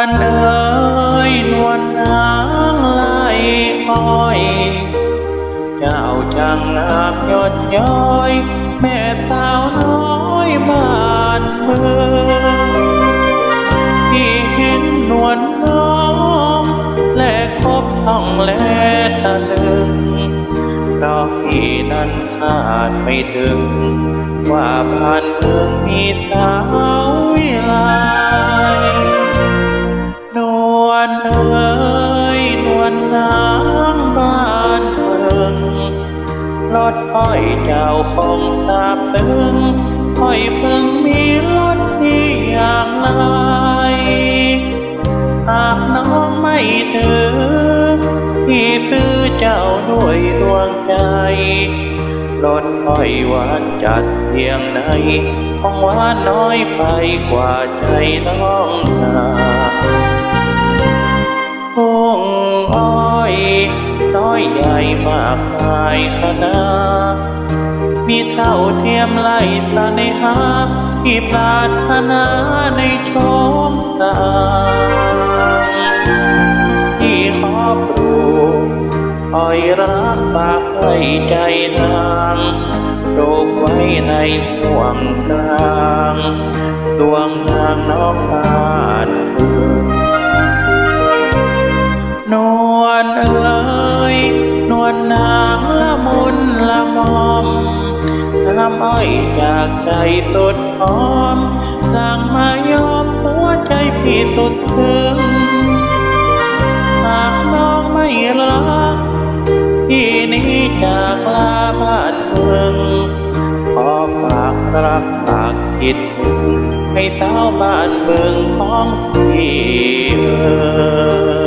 านเอ่ยนวลนางไหลอ้อย เจ้าจังนามยอดย้อย แม่สาวน้อยบ้านเมืองที่เห็นหนวลน้อง และคบท่องและตะลึงเพราะพี่นั้นคาดไม่ถึง ว่าผ่านเมืองมีสาว เอ๋ยนวลนางบ้านเมืองรถอ้อยเจ้าคงทราบซึ้งอ้อยเพิ่งมีรถที่อย่างไรหากน้องไม่ถึงพี่ซื้อเจ้าด้วยดวงใจรถอ้อยหวานจัดเพียงไหนคงหวานน้อยไปกว่าใจน้องนา อยใหญ่มากมายขนาดมีเท่าเทียมไล่สเนหาที่ปรารถนาในชมสางที่ขอปลูกอ้อยรักปากไว้ใจนางปลูกไว้ในห่วงกลางสวงนางนอกบ้านเมืองน นางละมุนละมอมน้ำอ้อยจากใจสุดหอมสั่งมายอมหัวใจพี่สุดซึ้งหากน้องไม่รักพี่นี้จากลาบ้านเมืองขอฝากรักฝากคิดถึงให้สาวบ้านเมืองของพี่เอ๋ย